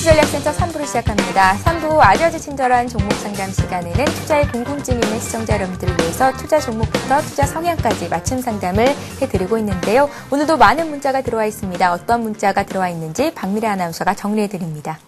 진수전략센터 3부를 시작합니다. 3부 아주 아주 친절한 종목 상담 시간에는 투자에 궁금증이 있는 시청자 여러분들을 위해서 투자 종목부터 투자 성향까지 맞춤 상담을 해드리고 있는데요. 오늘도 많은 문자가 들어와 있습니다. 어떤 문자가 들어와 있는지 박미래 아나운서가 정리해드립니다.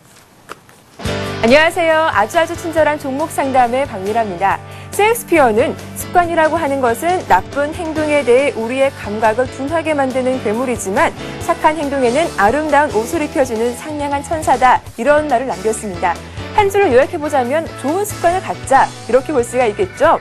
안녕하세요. 아주 아주 친절한 종목 상담의 박미라입니다. 셰익스피어는 습관이라고 하는 것은 나쁜 행동에 대해 우리의 감각을 둔하게 만드는 괴물이지만 착한 행동에는 아름다운 옷을 입혀주는 상냥한 천사다. 이런 말을 남겼습니다. 한 줄을 요약해보자면 좋은 습관을 갖자. 이렇게 볼 수가 있겠죠.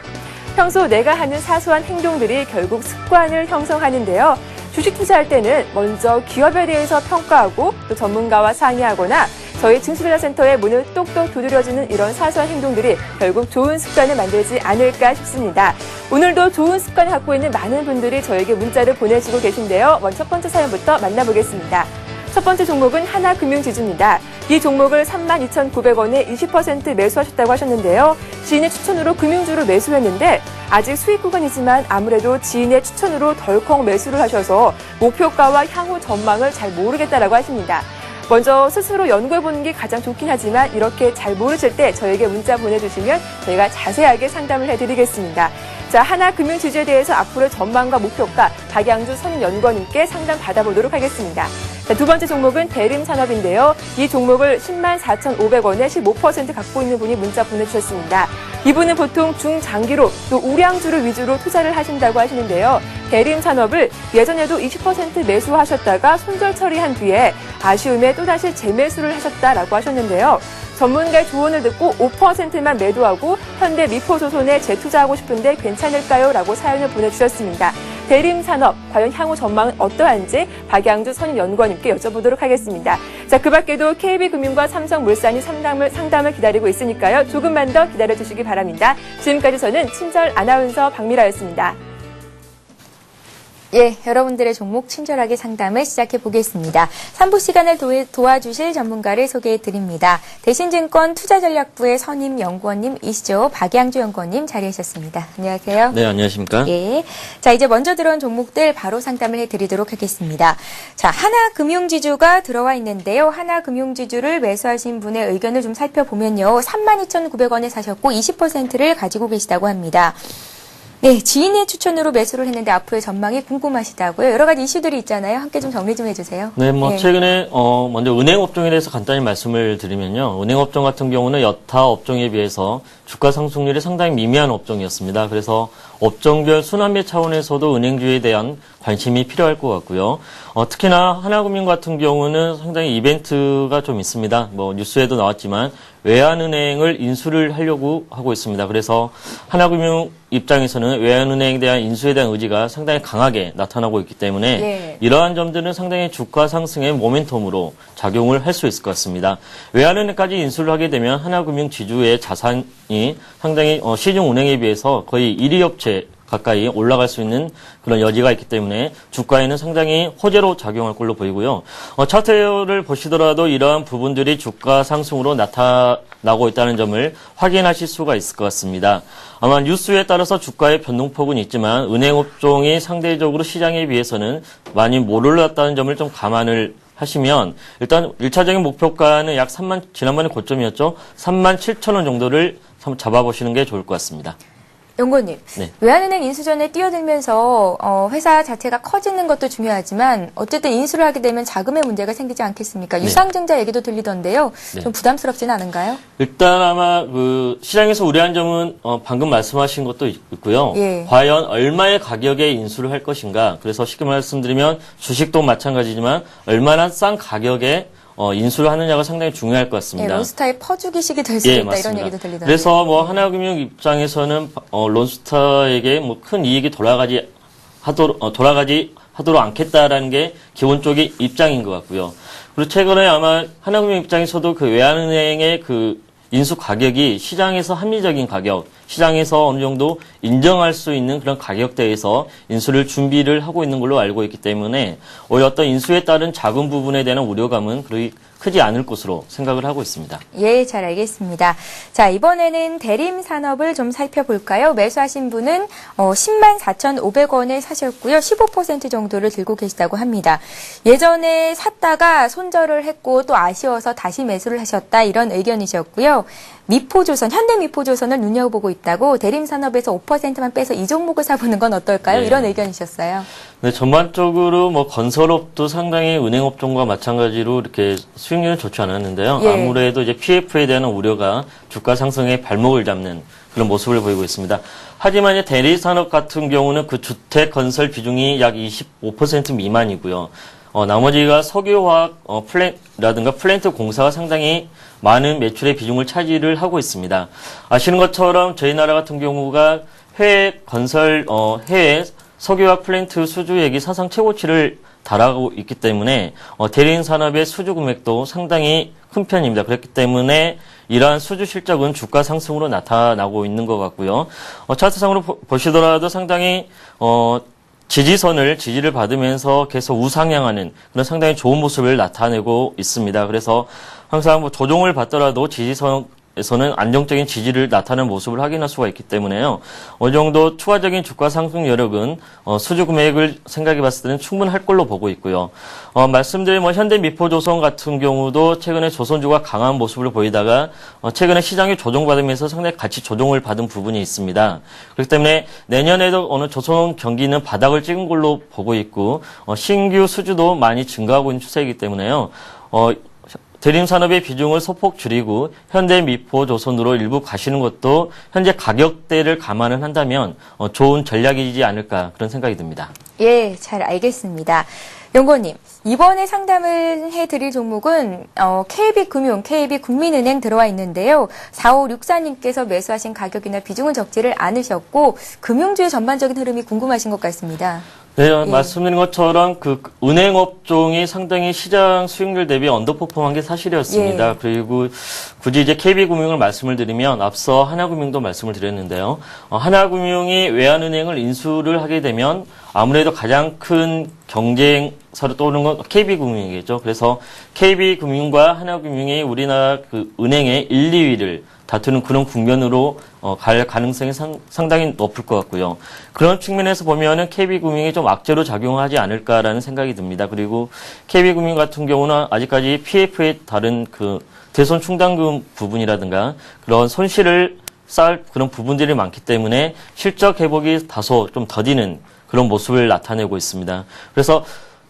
평소 내가 하는 사소한 행동들이 결국 습관을 형성하는데요. 주식 투자할 때는 먼저 기업에 대해서 평가하고 또 전문가와 상의하거나 저희 증수전화센터의 문을 똑똑 두드려주는 이런 사소한 행동들이 결국 좋은 습관을 만들지 않을까 싶습니다. 오늘도 좋은 습관을 갖고 있는 많은 분들이 저에게 문자를 보내주고 계신데요. 먼저 첫 번째 사연부터 만나보겠습니다. 첫 번째 종목은 하나금융지주입니다. 이 종목을 32,900원에 20% 매수하셨다고 하셨는데요. 지인의 추천으로 금융주를 매수했는데 아직 수익 구간이지만 아무래도 지인의 추천으로 덜컥 매수를 하셔서 목표가와 향후 전망을 잘 모르겠다라고 하십니다. 먼저 스스로 연구해 보는 게 가장 좋긴 하지만 이렇게 잘 모르실 때 저에게 문자 보내주시면 저희가 자세하게 상담을 해드리겠습니다. 자, 하나금융지주에 대해서 앞으로 전망과 목표가 박양주 선임연구원님께 상담 받아보도록 하겠습니다. 자, 두 번째 종목은 대림산업인데요. 이 종목을 10만 4,500원에 15% 갖고 있는 분이 문자 보내주셨습니다. 이분은 보통 중장기로 또 우량주를 위주로 투자를 하신다고 하시는데요. 대림 산업을 예전에도 20% 매수하셨다가 손절 처리한 뒤에 아쉬움에 또다시 재매수를 하셨다라고 하셨는데요. 전문가의 조언을 듣고 5%만 매도하고 현대 미포조선에 재투자하고 싶은데 괜찮을까요? 라고 사연을 보내주셨습니다. 대림산업, 과연 향후 전망은 어떠한지 박양주 선임연구원님께 여쭤보도록 하겠습니다. 자, 그 밖에도 KB금융과 삼성물산이 상담을, 상담을 기다리고 있으니까요. 조금만 더 기다려주시기 바랍니다. 지금까지 저는 친절 아나운서 박미라였습니다. 예, 여러분들의 종목 친절하게 상담을 시작해 보겠습니다. 3부 시간을 도, 와 주실 전문가를 소개해 드립니다. 대신증권 투자전략부의 선임 연구원님 이시죠. 박양주 연구원님 자리하셨습니다. 안녕하세요. 네, 안녕하십니까? 예. 자, 이제 먼저 들어온 종목들 바로 상담을 해 드리도록 하겠습니다. 자, 하나금융지주가 들어와 있는데요. 하나금융지주를 매수하신 분의 의견을 좀 살펴보면요. 32,900원에 사셨고 20%를 가지고 계시다고 합니다. 네, 지인의 추천으로 매수를 했는데 앞으로의 전망이 궁금하시다고요. 여러 가지 이슈들이 있잖아요. 함께 좀 정리 좀 해주세요. 네, 뭐 예. 최근에 어 먼저 은행 업종에 대해서 간단히 말씀을 드리면요. 은행 업종 같은 경우는 여타 업종에 비해서 주가 상승률이 상당히 미미한 업종이었습니다. 그래서 업종별 순환매 차원에서도 은행주에 대한 관심이 필요할 것 같고요. 어, 특히나 하나금융 같은 경우는 상당히 이벤트가 좀 있습니다. 뭐 뉴스에도 나왔지만 외환은행을 인수를 하려고 하고 있습니다. 그래서 하나금융 입장에서는 외환은행에 대한 인수에 대한 의지가 상당히 강하게 나타나고 있기 때문에 예. 이러한 점들은 상당히 주가 상승의 모멘텀으로 작용을 할 수 있을 것 같습니다. 외환은행까지 인수를 하게 되면 하나금융 지주의 자산이 상당히 어, 시중 은행에 비해서 거의 1위 업체 가까이 올라갈 수 있는 그런 여지가 있기 때문에 주가에는 상당히 호재로 작용할 걸로 보이고요. 어, 차트를 보시더라도 이러한 부분들이 주가 상승으로 나타나고 있다는 점을 확인하실 수가 있을 것 같습니다. 아마 뉴스에 따라서 주가의 변동폭은 있지만 은행 업종이 상대적으로 시장에 비해서는 많이 못 올랐다는 점을 좀 감안을 하시면 일단 1차적인 목표가는 약 3만 지난번에 고점이었죠. 3만 7천 원 정도를 잡아보시는 게 좋을 것 같습니다. 연구원님, 네. 외환은행 인수전에 뛰어들면서 어, 회사 자체가 커지는 것도 중요하지만 어쨌든 인수를 하게 되면 자금의 문제가 생기지 않겠습니까? 유상증자 얘기도 들리던데요. 네. 좀 부담스럽지는 않은가요? 일단 아마 그 시장에서 우려한 점은 어, 방금 말씀하신 것도 있고요. 예. 과연 얼마의 가격에 인수를 할 것인가. 그래서 쉽게 말씀드리면 주식도 마찬가지지만 얼마나 싼 가격에 어, 인수를 하느냐가 상당히 중요할 것 예, 같습니다. 론스타의 퍼주기식이 될 수도 있다 이런 얘기도 들리던데. 그래서 뭐 하나금융 입장에서는 어, 론스타에게 뭐 큰 이익이 돌아가지 하도록 어, 돌아가지 하도록 않겠다라는 게 기본적인 입장인 것 같고요. 그리고 최근에 아마 하나금융 입장에서도 그 외환은행의 그 인수 가격이 시장에서 합리적인 가격, 시장에서 어느 정도 인정할 수 있는 그런 가격대에서 인수를 준비를 하고 있는 걸로 알고 있기 때문에 오히려 어떤 인수에 따른 작은 부분에 대한 우려감은 그리 크지 않을 것으로 생각을 하고 있습니다. 예, 잘 알겠습니다. 자, 이번에는 대림 산업을 좀 살펴볼까요? 매수하신 분은 어, 10만 4,500원에 사셨고요. 15% 정도를 들고 계시다고 합니다. 예전에 샀다가 손절을 했고 또 아쉬워서 다시 매수를 하셨다 이런 의견이셨고요. 미포조선, 현대미포조선을 눈여겨보고 있다고 대림 산업에서 5%만 빼서 이 종목을 사보는 건 어떨까요? 네. 이런 의견이셨어요. 네, 전반적으로 뭐 건설업도 상당히 은행업종과 마찬가지로 이렇게 수익률은 좋지 않았는데요. 예. 아무래도 이제 PF에 대한 우려가 주가 상승의 발목을 잡는 그런 모습을 보이고 있습니다. 하지만 이제 대리산업 같은 경우는 그 주택 건설 비중이 약 25% 미만이고요. 어, 나머지가 석유화학 어, 플랜라든가 플랜트 공사가 상당히 많은 매출의 비중을 차지를 하고 있습니다. 아시는 것처럼 저희 나라 같은 경우가 해외 건설 어, 해외 석유화학 플랜트 수주액이 사상 최고치를 달하고 있기 때문에 어, 대리인 산업의 수주 금액도 상당히 큰 편입니다. 그렇기 때문에 이러한 수주 실적은 주가 상승으로 나타나고 있는 것 같고요. 어, 차트상으로 보- 보시더라도 상당히 어, 지지선을 지지를 받으면서 계속 우상향하는 그런 상당히 좋은 모습을 나타내고 있습니다. 그래서 항상 뭐 조종을 받더라도 지지선 에서는 안정적인 지지를 나타내는 모습을 확인할 수가 있기 때문에요. 어느 정도 추가적인 주가 상승 여력은 어, 수주 금액을 생각해 봤을 때는 충분할 걸로 보고 있고요. 어, 말씀드린 뭐 현대 미포조선 같은 경우도 최근에 조선주가 강한 모습을 보이다가 어, 최근에 시장이 조정받으면서 상당히 같이 조정을 받은 부분이 있습니다. 그렇기 때문에 내년에도 어느 조선 경기는 바닥을 찍은 걸로 보고 있고 어, 신규 수주도 많이 증가하고 있는 추세이기 때문에요. 어, 대림 산업의 비중을 소폭 줄이고 현대 미포 조선으로 일부 가시는 것도 현재 가격대를 감안을 한다면 어, 좋은 전략이지 않을까 그런 생각이 듭니다. 예, 잘 알겠습니다. 연구원님, 이번에 상담을 해드릴 종목은 어, KB금융, KB국민은행 들어와 있는데요. 4564님께서 매수하신 가격이나 비중은 적지를 않으셨고 금융주의 전반적인 흐름이 궁금하신 것 같습니다. 네, 말씀드린 것처럼 그 은행 업종이 상당히 시장 수익률 대비 언더퍼폼한 게 사실이었습니다. 예. 그리고 굳이 이제 KB금융을 말씀을 드리면 앞서 하나금융도 말씀을 드렸는데요. 어, 하나금융이 외환은행을 인수를 하게 되면 아무래도 가장 큰 경쟁사로 떠오르는 건 KB금융이겠죠. 그래서 KB금융과 하나금융이 우리나라 그 은행의 1, 2위를 다투는 그런 국면으로 어, 갈 가능성이 상, 상당히 높을 것 같고요. 그런 측면에서 보면은 KB금융이 좀 악재로 작용하지 않을까라는 생각이 듭니다. 그리고 KB금융 같은 경우는 아직까지 PF에 다른 그 대손 충당금 부분이라든가 그런 손실을 쌓을 그런 부분들이 많기 때문에 실적 회복이 다소 좀 더디는 그런 모습을 나타내고 있습니다. 그래서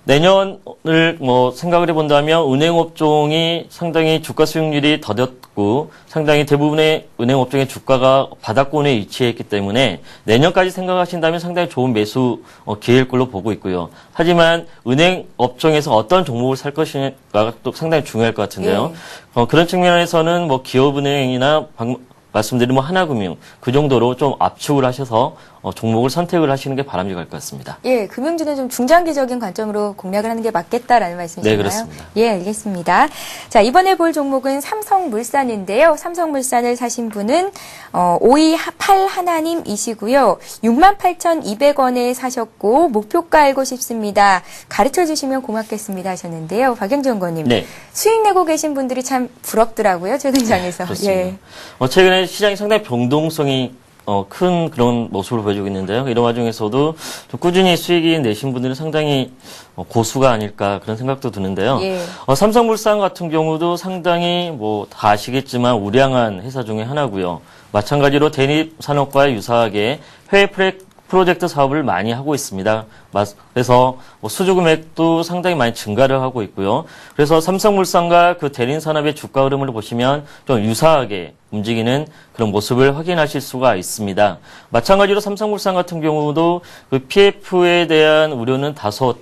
내년을 뭐 생각을 해본다면 은행 업종이 상당히 주가 수익률이 더뎠고 상당히 대부분의 은행 업종의 주가가 바닥권에 위치해 있기 때문에 내년까지 생각하신다면 상당히 좋은 매수 어, 기회일 걸로 보고 있고요. 하지만 은행 업종에서 어떤 종목을 살 것인가가 또 상당히 중요할 것 같은데요. 어, 그런 측면에서는 뭐 기업은행이나 방- 말씀드린 뭐 하나금융 그 정도로 좀 압축을 하셔서 어, 종목을 선택을 하시는 게 바람직할 것 같습니다. 예, 금융주는 좀 중장기적인 관점으로 공략을 하는 게 맞겠다라는 말씀이신가요? 네, 그렇습니다. 예, 알겠습니다. 자, 이번에 볼 종목은 삼성물산인데요. 삼성물산을 사신 분은 어, 5281 하나님이시고요. 68,200원에 사셨고 목표가 알고 싶습니다. 가르쳐 주시면 고맙겠습니다 하셨는데요. 박영정 의원님. 네. 수익 내고 계신 분들이 참 부럽더라고요. 최근 장에서. 좋습니다. 예. 어, 최근에 시장이 상당히 변동성이 어, 큰 그런 모습을 보여주고 있는데요. 이런 와중에서도 좀 꾸준히 수익이 내신 분들은 상당히 어, 고수가 아닐까 그런 생각도 드는데요. 예. 어, 삼성물산 같은 경우도 상당히 뭐 다 아시겠지만 우량한 회사 중에 하나고요. 마찬가지로 대립산업과 유사하게 해외 프레- 프로젝트 사업을 많이 하고 있습니다. 마- 그래서 뭐 수주 금액도 상당히 많이 증가를 하고 있고요. 그래서 삼성물산과 그 대린 산업의 주가 흐름을 보시면 좀 유사하게 움직이는 그런 모습을 확인하실 수가 있습니다. 마찬가지로 삼성물산 같은 경우도 그 PF에 대한 우려는 다소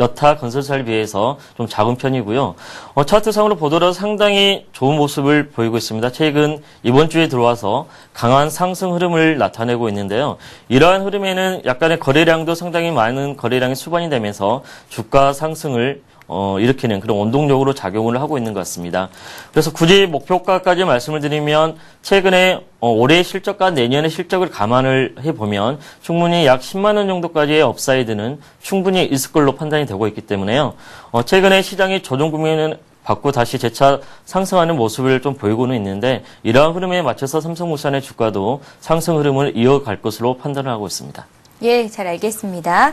여타 건설사에 비해서 좀 작은 편이고요. 어, 차트상으로 보더라도 상당히 좋은 모습을 보이고 있습니다. 최근 이번 주에 들어와서 강한 상승 흐름을 나타내고 있는데요. 이러한 흐름에는 약간의 거래량도 상당히 많은 거래량이 수반이 되면서 주가 상승을 어, 일으키는 그런 원동력으로 작용을 하고 있는 것 같습니다. 그래서 굳이 목표가까지 말씀을 드리면 최근에 어, 올해 실적과 내년의 실적을 감안을 해보면 충분히 약 10만 원 정도까지의 업사이드는 충분히 있을 걸로 판단이 되고 있기 때문에요. 어, 최근에 시장이 조정 국면을 받고 다시 재차 상승하는 모습을 좀 보이고는 있는데 이러한 흐름에 맞춰서 삼성물산의 주가도 상승 흐름을 이어갈 것으로 판단을 하고 있습니다. 예, 잘 알겠습니다.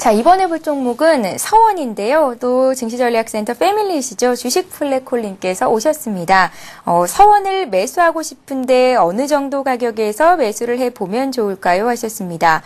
자, 이번에 볼 종목은 서원인데요. 또 증시전략센터 패밀리시죠. 주식 플랫콜님께서 오셨습니다. 어, 서원을 매수하고 싶은데 어느 정도 가격에서 매수를 해보면 좋을까요? 하셨습니다.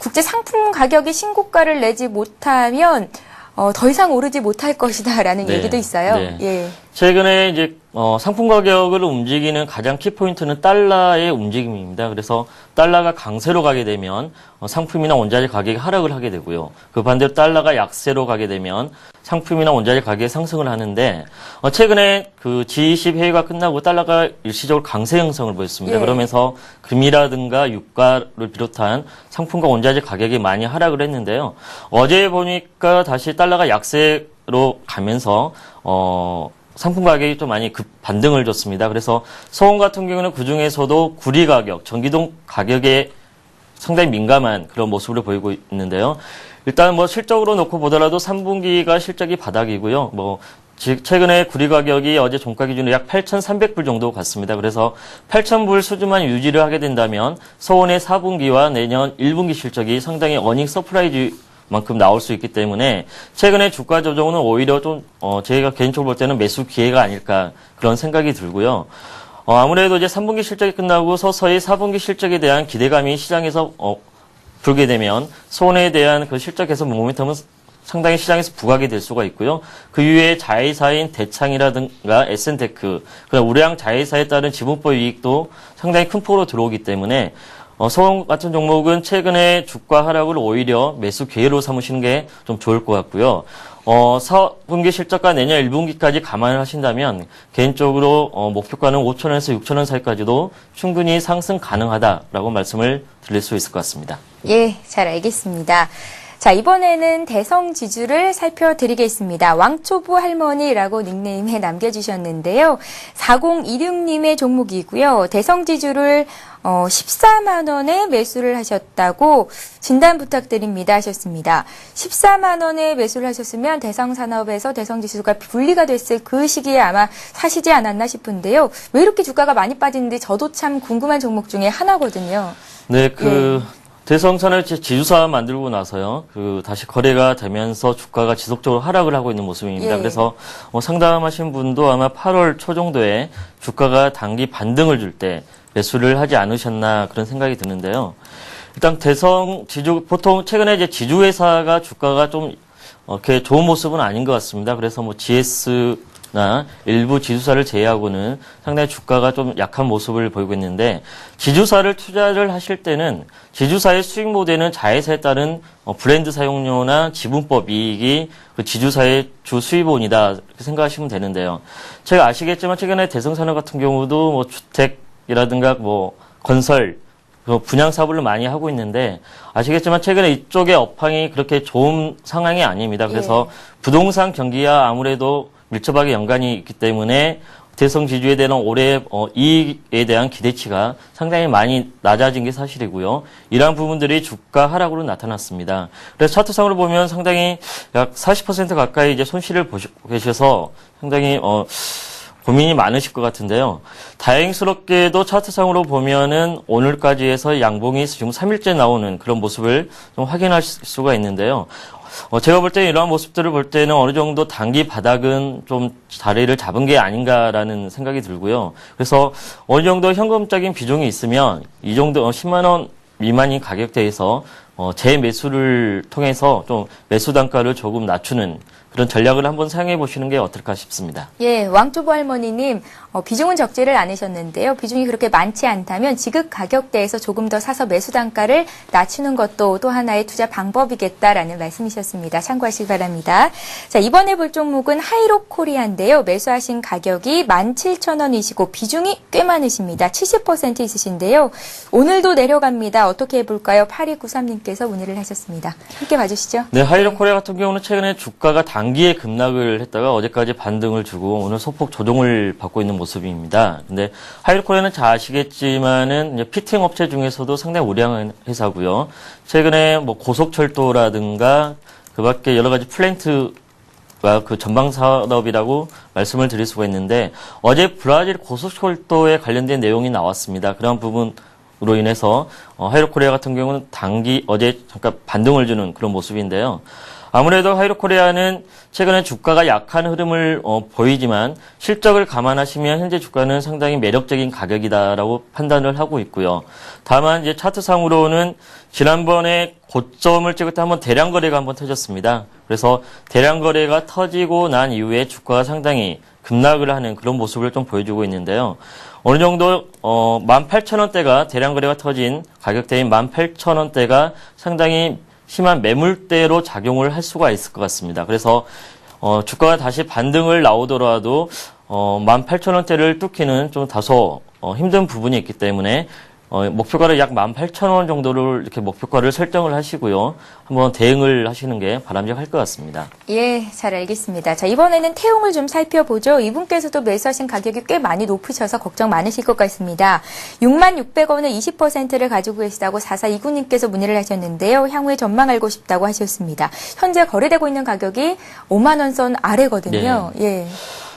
국제 상품 가격이 신고가를 내지 못하면 어, 더 이상 오르지 못할 것이다라는 네, 얘기도 있어요. 네. 예. 최근에 이제 어, 상품 가격을 움직이는 가장 키포인트는 달러의 움직임입니다. 그래서 달러가 강세로 가게 되면 어, 상품이나 원자재 가격이 하락을 하게 되고요. 그 반대로 달러가 약세로 가게 되면 상품이나 원자재 가격이 상승을 하는데 어, 최근에 그 G20 회의가 끝나고 달러가 일시적으로 강세 형성을 보였습니다. 예. 그러면서 금이라든가 유가를 비롯한 상품과 원자재 가격이 많이 하락을 했는데요. 어제 보니까 다시 달러가 약세로 가면서 어 상품 가격이 좀 많이 급 반등을 줬습니다. 그래서 서원 같은 경우는 그 중에서도 구리 가격, 전기동 가격에 상당히 민감한 그런 모습을 보이고 있는데요. 일단 뭐 실적으로 놓고 보더라도 3분기가 실적이 바닥이고요. 뭐 지- 최근에 구리 가격이 어제 종가 기준으로 약 8,300불 정도 갔습니다. 그래서 8,000불 수준만 유지를 하게 된다면 서원의 4분기와 내년 1분기 실적이 상당히 어닝 서프라이즈 만큼 나올 수 있기 때문에 최근에 주가 조정은 오히려 좀 어, 제가 개인적으로 볼 때는 매수 기회가 아닐까 그런 생각이 들고요. 어, 아무래도 이제 3분기 실적이 끝나고 서서히 4분기 실적에 대한 기대감이 시장에서 어, 불게 되면 손해에 대한 그 실적 개선 모멘텀은 상당히 시장에서 부각이 될 수가 있고요. 그 이후에 자회사인 대창이라든가 에센테크, 그다음 우량 자회사에 따른 지분법 이익도 상당히 큰 폭으로 들어오기 때문에 어, 서원 같은 종목은 최근에 주가 하락을 오히려 매수 기회로 삼으시는 게 좀 좋을 것 같고요. 어, 4분기 실적과 내년 1분기까지 감안을 하신다면 개인적으로 어, 목표가는 5천원에서 6천원 사이까지도 충분히 상승 가능하다라고 말씀을 드릴 수 있을 것 같습니다. 예, 잘 알겠습니다. 자, 이번에는 대성 지주를 살펴드리겠습니다. 왕초보 할머니라고 닉네임에 남겨주셨는데요. 4026님의 종목이고요. 대성 지주를 어, 14만 원에 매수를 하셨다고 진단 부탁드립니다 하셨습니다. 14만 원에 매수를 하셨으면 대성산업에서 대성지수가 분리가 됐을 그 시기에 아마 사시지 않았나 싶은데요. 왜 이렇게 주가가 많이 빠지는지 저도 참 궁금한 종목 중에 하나거든요. 네, 그 대성산을 지주사 만들고 나서요, 그 다시 거래가 되면서 주가가 지속적으로 하락을 하고 있는 모습입니다. 예. 그래서 어, 상담하신 분도 아마 8월 초 정도에 주가가 단기 반등을 줄 때 매수를 하지 않으셨나 그런 생각이 드는데요. 일단 대성 지주 보통 최근에 이제 지주회사가 주가가 좀 어, 이렇게 좋은 모습은 아닌 것 같습니다. 그래서 뭐 GS 나 일부 지주사를 제외하고는 상당히 주가가 좀 약한 모습을 보이고 있는데 지주사를 투자를 하실 때는 지주사의 수익 모델은 자회사에 따른 어, 브랜드 사용료나 지분법 이익이 그 지주사의 주 수입원이다 생각하시면 되는데요. 제가 아시겠지만 최근에 대성산업 같은 경우도 뭐 주택이라든가 뭐 건설 그 분양 사업을 많이 하고 있는데 아시겠지만 최근에 이쪽의 업황이 그렇게 좋은 상황이 아닙니다. 그래서 부동산 경기와 아무래도 밀접하게 연관이 있기 때문에 대성 지주에 대한 올해 어, 이익에 대한 기대치가 상당히 많이 낮아진 게 사실이고요. 이러한 부분들이 주가 하락으로 나타났습니다. 그래서 차트상으로 보면 상당히 약 40% 가까이 이제 손실을 보시고 계셔서 상당히 어, 고민이 많으실 것 같은데요. 다행스럽게도 차트상으로 보면은 오늘까지 해서 양봉이 지금 3일째 나오는 그런 모습을 좀 확인할 수가 있는데요. 어, 제가 볼때 이러한 모습들을 볼 때는 어느 정도 단기 바닥은 좀 자리를 잡은 게 아닌가라는 생각이 들고요. 그래서 어느 정도 현금적인 비중이 있으면 이 정도 어, 10만 원 미만인 가격대에서 어, 재매수를 통해서 좀 매수 단가를 조금 낮추는 그런 전략을 한번 사용해 보시는 게 어떨까 싶습니다. 예, 왕초보 할머니님, 어, 비중은 적지를 않으셨는데요. 비중이 그렇게 많지 않다면 지급 가격대에서 조금 더 사서 매수 단가를 낮추는 것도 또 하나의 투자 방법이겠다라는 말씀이셨습니다. 참고하시기 바랍니다. 자, 이번에 볼 종목은 하이록 코리아인데요. 매수하신 가격이 17,000원이시고 비중이 꽤 많으십니다. 70% 있으신데요. 오늘도 내려갑니다. 어떻게 해볼까요? 8293님께서 문의를 하셨습니다. 함께 봐주시죠. 네, 하이로 코리아 같은 경우는 최근에 주가가 단기에 급락을 했다가 어제까지 반등을 주고 오늘 소폭 조정을 받고 있는 모습입니다. 근데 하이로 코리아는 잘 아시겠지만은 피팅 업체 중에서도 상당히 우량한 회사고요. 최근에 뭐 고속철도라든가 그 밖에 여러 가지 플랜트와 그 전방 산업이라고 말씀을 드릴 수가 있는데 어제 브라질 고속철도에 관련된 내용이 나왔습니다. 그런 부분 으로 인해서 어, 하이로코리아 같은 경우는 단기 어제 잠깐 반등을 주는 그런 모습인데요. 아무래도 하이로코리아는 최근에 주가가 약한 흐름을 어, 보이지만 실적을 감안하시면 현재 주가는 상당히 매력적인 가격이다라고 판단을 하고 있고요. 다만 이제 차트상으로는 지난번에 고점을 찍을 때 한번 대량 거래가 한번 터졌습니다. 그래서 대량 거래가 터지고 난 이후에 주가가 상당히 급락을 하는 그런 모습을 좀 보여주고 있는데요. 어느 정도 어 18,000원대가 대량 거래가 터진 가격대인 18,000원대가 상당히 심한 매물대로 작용을 할 수가 있을 것 같습니다. 그래서 어, 주가가 다시 반등을 나오더라도 어, 18,000원대를 뚫기는 좀 다소 어, 힘든 부분이 있기 때문에 어, 목표가를 약 18,000원 정도를 이렇게 목표가를 설정을 하시고요. 한번 대응을 하시는 게 바람직할 것 같습니다. 예, 잘 알겠습니다. 자, 이번에는 태용을 좀 살펴보죠. 이분께서도 매수하신 가격이 꽤 많이 높으셔서 걱정 많으실 것 같습니다. 6만 600원을 20%를 가지고 계시다고 4429님께서 문의를 하셨는데요. 향후에 전망 알고 싶다고 하셨습니다. 현재 거래되고 있는 가격이 5만 원 선 아래거든요. 예.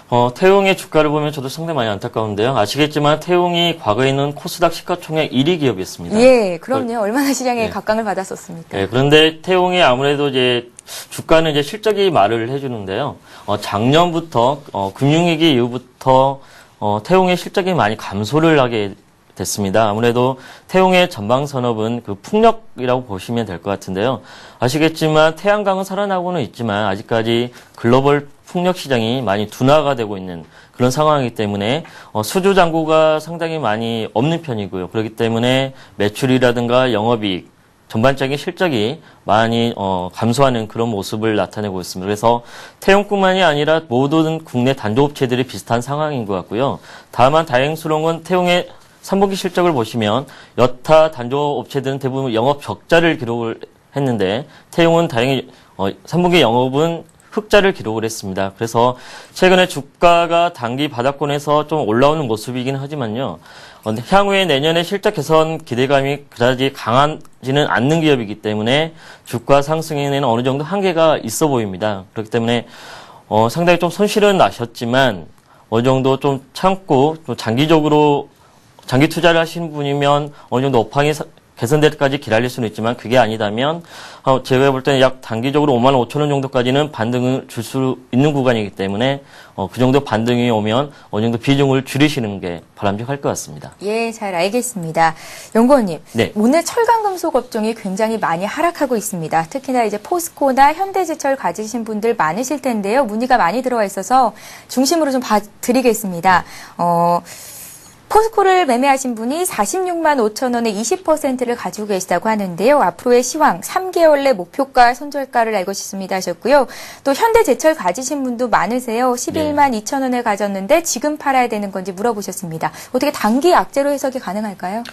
어, 태용의 주가를 보면 저도 상당히 많이 안타까운데요. 아시겠지만 태용이 과거에는 코스닥 시가총액 1위 기업이었습니다. 예, 그럼요. 얼마나 시장에 예. 각광을 받았었습니까? 네, 그런데 태용이 아무래도 이제 주가는 이제 실적이 말을 해주는데요. 어, 작년부터 어, 금융위기 이후부터 어, 태용의 실적이 많이 감소를 하게 됐습니다. 아무래도 태용의 전방 산업은 그 풍력이라고 보시면 될 것 같은데요. 아시겠지만 태양광은 살아나고는 있지만 아직까지 글로벌 풍력 시장이 많이 둔화가 되고 있는 그런 상황이기 때문에 어, 수주 잔고가 상당히 많이 없는 편이고요. 그렇기 때문에 매출이라든가 영업이익 전반적인 실적이 많이 어, 감소하는 그런 모습을 나타내고 있습니다. 그래서 태용뿐만이 아니라 모든 국내 단조업체들이 비슷한 상황인 것 같고요. 다만 다행스러운 건 태용의 3분기 실적을 보시면 여타 단조업체들은 대부분 영업 적자를 기록을 했는데 태용은 다행히 어, 3분기 영업은 흑자를 기록을 했습니다. 그래서 최근에 주가가 단기 바닥권에서 좀 올라오는 모습이긴 하지만요. 어, 향후에 내년에 실적 개선 기대감이 그다지 강하지는 않는 기업이기 때문에 주가 상승에는 어느 정도 한계가 있어 보입니다. 그렇기 때문에 어, 상당히 좀 손실은 나셨지만 어느 정도 좀 참고 좀 장기적으로 장기 투자를 하시는 분이면 어느 정도 업황이 사- 개선될 때까지 기다릴 수는 있지만 그게 아니다면 어, 제가 볼 때는 약 단기적으로 5만 5천 원 정도까지는 반등을 줄 수 있는 구간이기 때문에 어, 그 정도 반등이 오면 어느 정도 비중을 줄이시는 게 바람직할 것 같습니다. 예, 잘 알겠습니다. 연구원님, 네. 오늘 철강금속 업종이 굉장히 많이 하락하고 있습니다. 특히나 이제 포스코나 현대제철 가지신 분들 많으실 텐데요. 문의가 많이 들어와 있어서 중심으로 좀 봐드리겠습니다. 어, 포스코를 매매하신 분이 46만 5천 원에 20%를 가지고 계시다고 하는데요. 앞으로의 시황 3개월 내 목표가 손절가를 알고 싶습니다 하셨고요. 또 현대제철 가지신 분도 많으세요. 11만 2천 원에 가졌는데 지금 팔아야 되는 건지 물어보셨습니다. 어떻게 단기 악재로 해석이 가능할까요?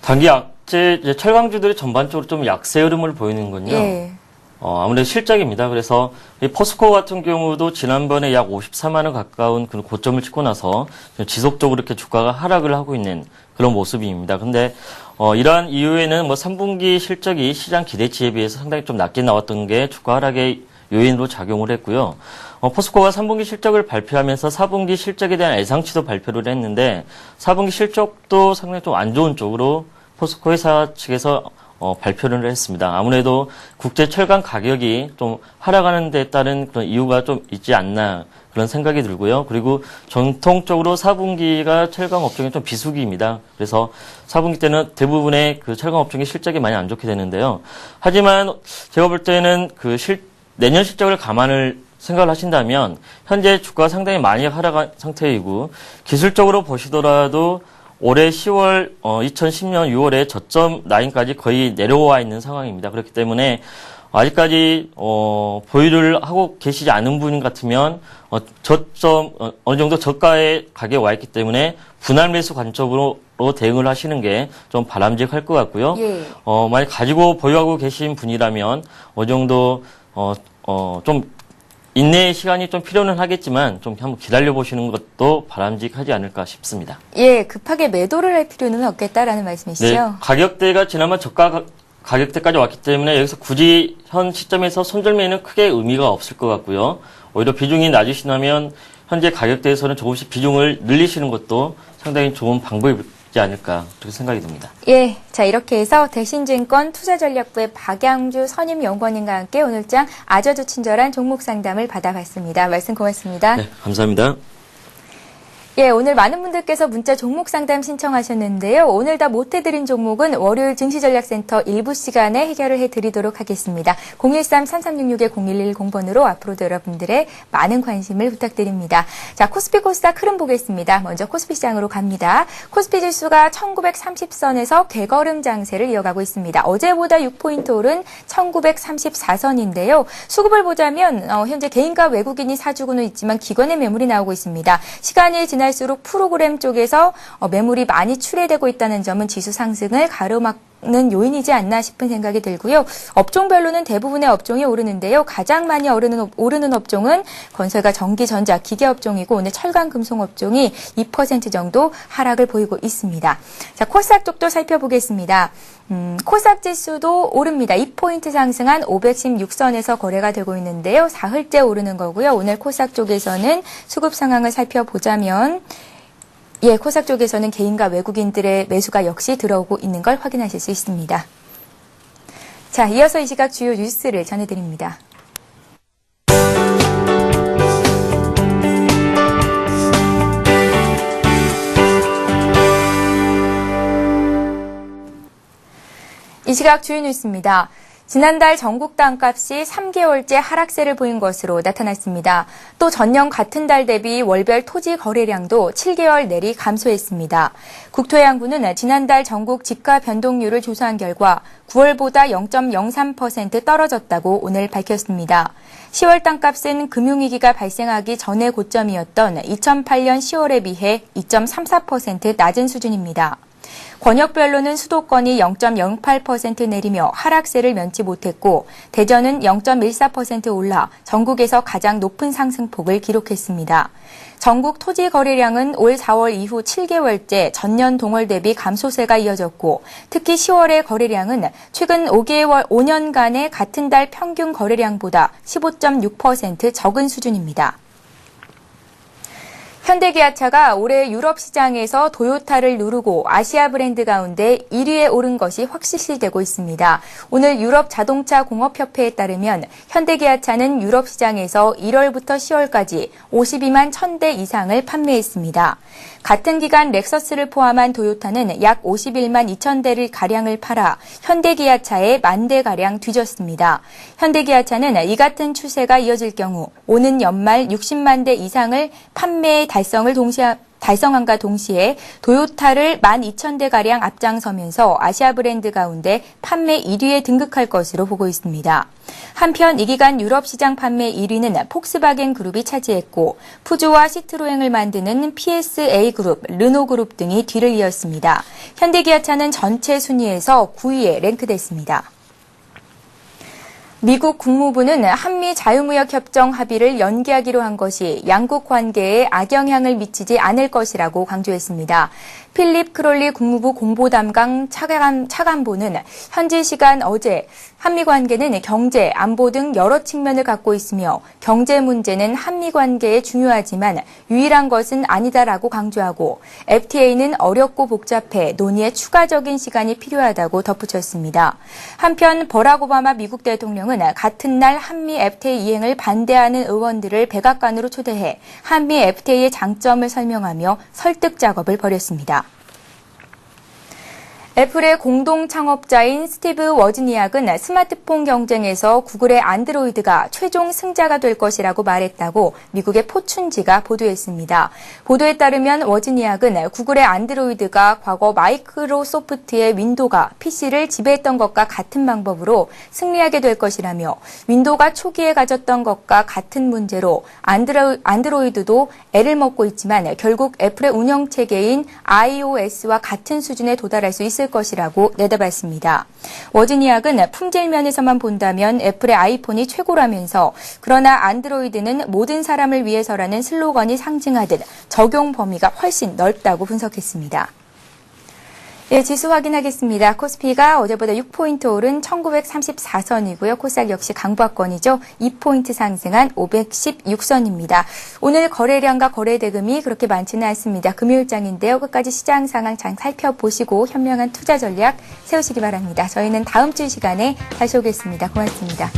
단기 악재 이제 철강주들이 전반적으로 좀 약세 흐름을 보이는군요. 예. 어, 아무래도 실적입니다. 그래서 이 포스코 같은 경우도 지난번에 약 54만 원 가까운 그 고점을 찍고 나서 지속적으로 이렇게 주가가 하락을 하고 있는 그런 모습입니다. 근데 어, 이러한 이후에는 뭐 3분기 실적이 시장 기대치에 비해서 상당히 좀 낮게 나왔던 게 주가 하락의 요인으로 작용을 했고요. 어, 포스코가 3분기 실적을 발표하면서 4분기 실적에 대한 예상치도 발표를 했는데 4분기 실적도 상당히 좀 안 좋은 쪽으로 포스코 회사 측에서 어, 발표를 했습니다. 아무래도 국제 철강 가격이 좀 하락하는 데 따른 그런 이유가 좀 있지 않나 그런 생각이 들고요. 그리고 전통적으로 4분기가 철강 업종이 좀 비수기입니다. 그래서 4분기 때는 대부분의 그 철강 업종의 실적이 많이 안 좋게 되는데요. 하지만 제가 볼 때는 그 실, 내년 실적을 감안을 생각을 하신다면 현재 주가 상당히 많이 하락한 상태이고 기술적으로 보시더라도 올해 10월, 어, 2010년 6월에 저점 라인까지 거의 내려와 있는 상황입니다. 그렇기 때문에 아직까지 어, 보유를 하고 계시지 않은 분 같으면 어, 저점 어, 어느 정도 저가의 가격에 와 있기 때문에 분할 매수 관점으로 대응을 하시는 게 좀 바람직할 것 같고요. 예. 어, 만약 가지고 보유하고 계신 분이라면 어느 정도 어, 어, 좀 인내의 시간이 좀 필요는 하겠지만 좀 한번 기다려 보시는 것도 바람직하지 않을까 싶습니다. 예, 급하게 매도를 할 필요는 없겠다라는 말씀이시죠? 네, 가격대가 지난번 저가 가- 가격대까지 왔기 때문에 여기서 굳이 현 시점에서 손절매는 크게 의미가 없을 것 같고요. 오히려 비중이 낮으시다면 현재 가격대에서는 조금씩 비중을 늘리시는 것도 상당히 좋은 방법이지 않을까 그렇게 생각이 듭니다. 예, 자 이렇게 해서 대신증권 투자전략부의 박양주 선임 연구원님과 함께 오늘장 아저도 친절한 종목 상담을 받아봤습니다. 말씀 고맙습니다. 네, 감사합니다. 예, 오늘 많은 분들께서 문자 종목 상담 신청하셨는데요. 오늘 다 못해드린 종목은 월요일 증시전략센터 일부 시간에 해결을 해드리도록 하겠습니다. 013-3366-0110번으로 앞으로도 여러분들의 많은 관심을 부탁드립니다. 자, 코스피 코스닥 흐름 보겠습니다. 먼저 코스피 시장으로 갑니다. 코스피 지수가 1930선에서 개걸음 장세를 이어가고 있습니다. 어제보다 6포인트 오른 1934선인데요. 수급을 보자면 어, 현재 개인과 외국인이 사주고는 있지만 기관의 매물이 나오고 있습니다. 시간이 지 날수록 프로그램 쪽에서 어, 매물이 많이 출회되고 있다는 점은 지수 상승을 가로막 는 요인이지 않나 싶은 생각이 들고요. 업종별로는 대부분의 업종이 오르는데요. 가장 많이 오르는, 업- 오르는 업종은 건설과 전기, 전자, 기계 업종이고 오늘 철강, 금속 업종이 2% 정도 하락을 보이고 있습니다. 자, 코스닥 쪽도 살펴보겠습니다. 음, 코스닥 지수도 오릅니다. 2포인트 상승한 516선에서 거래가 되고 있는데요. 사흘째 오르는 거고요. 오늘 코스닥 쪽에서는 수급 상황을 살펴보자면 예, 코스닥 쪽에서는 개인과 외국인들의 매수가 역시 들어오고 있는 걸 확인하실 수 있습니다. 자, 이어서 이 시각 주요 뉴스를 전해드립니다. 이 시각 주요 뉴스입니다. 지난달 전국 땅값이 3개월째 하락세를 보인 것으로 나타났습니다. 또 전년 같은 달 대비 월별 토지 거래량도 7개월 내리 감소했습니다. 국토해양부는 지난달 전국 집가 변동률을 조사한 결과 9월보다 0.03% 떨어졌다고 오늘 밝혔습니다. 10월 땅값은 금융위기가 발생하기 전의 고점이었던 2008년 10월에 비해 2.34% 낮은 수준입니다. 권역별로는 수도권이 0.08% 내리며 하락세를 면치 못했고 대전은 0.14% 올라 전국에서 가장 높은 상승폭을 기록했습니다. 전국 토지 거래량은 올 4월 이후 7개월째 전년 동월 대비 감소세가 이어졌고 특히 10월의 거래량은 최근 5개월 5년간의 같은 달 평균 거래량보다 15.6% 적은 수준입니다. 현대기아차가 올해 유럽 시장에서 도요타를 누르고 아시아 브랜드 가운데 1위에 오른 것이 확실시 되고 있습니다. 오늘 유럽 자동차 공업협회에 따르면 현대기아차는 유럽 시장에서 1월부터 10월까지 52만 1000대 이상을 판매했습니다. 같은 기간 렉서스를 포함한 도요타는 약 51만 2천 대를 가량을 팔아 현대기아차의 만대 가량 뒤졌습니다. 현대기아차는 이 같은 추세가 이어질 경우 오는 연말 60만 대 이상을 판매 달성을 동시에 달성함과 동시에 도요타를 12,000대가량 앞장서면서 아시아 브랜드 가운데 판매 1위에 등극할 것으로 보고 있습니다. 한편 이 기간 유럽 시장 판매 1위는 폭스바겐 그룹이 차지했고 푸주와 시트로행을 만드는 PSA 그룹, 르노 그룹 등이 뒤를 이었습니다. 현대기아차는 전체 순위에서 9위에 랭크됐습니다. 미국 국무부는 한미 자유무역 협정 합의를 연기하기로 한 것이 양국 관계에 악영향을 미치지 않을 것이라고 강조했습니다. 필립 크롤리 국무부 공보담당 차관, 차관보는 현지 시간 어제 한미 관계는 경제, 안보 등 여러 측면을 갖고 있으며 경제 문제는 한미 관계에 중요하지만 유일한 것은 아니다라고 강조하고 FTA는 어렵고 복잡해 논의에 추가적인 시간이 필요하다고 덧붙였습니다. 한편 버락 오바마 미국 대통령은 같은 날 한미 FTA 이행을 반대하는 의원들을 백악관으로 초대해 한미 FTA의 장점을 설명하며 설득 작업을 벌였습니다. 애플의 공동 창업자인 스티브 워즈니악은 스마트폰 경쟁에서 구글의 안드로이드가 최종 승자가 될 것이라고 말했다고 미국의 포춘지가 보도했습니다. 보도에 따르면 워즈니악은 구글의 안드로이드가 과거 마이크로소프트의 윈도가 PC를 지배했던 것과 같은 방법으로 승리하게 될 것이라며 윈도가 초기에 가졌던 것과 같은 문제로 안드로, 안드로이드도 애를 먹고 있지만 결국 애플의 운영체계인 iOS와 같은 수준에 도달할 수 있을 것이라고 내다봤습니다. 워즈니악은 품질 면에서만 본다면 애플의 아이폰이 최고라면서 그러나 안드로이드는 모든 사람을 위해서라는 슬로건이 상징하듯 적용 범위가 훨씬 넓다고 분석했습니다. 예, 지수 확인하겠습니다. 코스피가 어제보다 6포인트 오른 1934선이고요. 코스닥 역시 강보권이죠. 2포인트 상승한 516선입니다. 오늘 거래량과 거래대금이 그렇게 많지는 않습니다. 금요일장인데요. 끝까지 시장 상황 잘 살펴보시고 현명한 투자 전략 세우시기 바랍니다. 저희는 다음 주 시간에 다시 오겠습니다. 고맙습니다.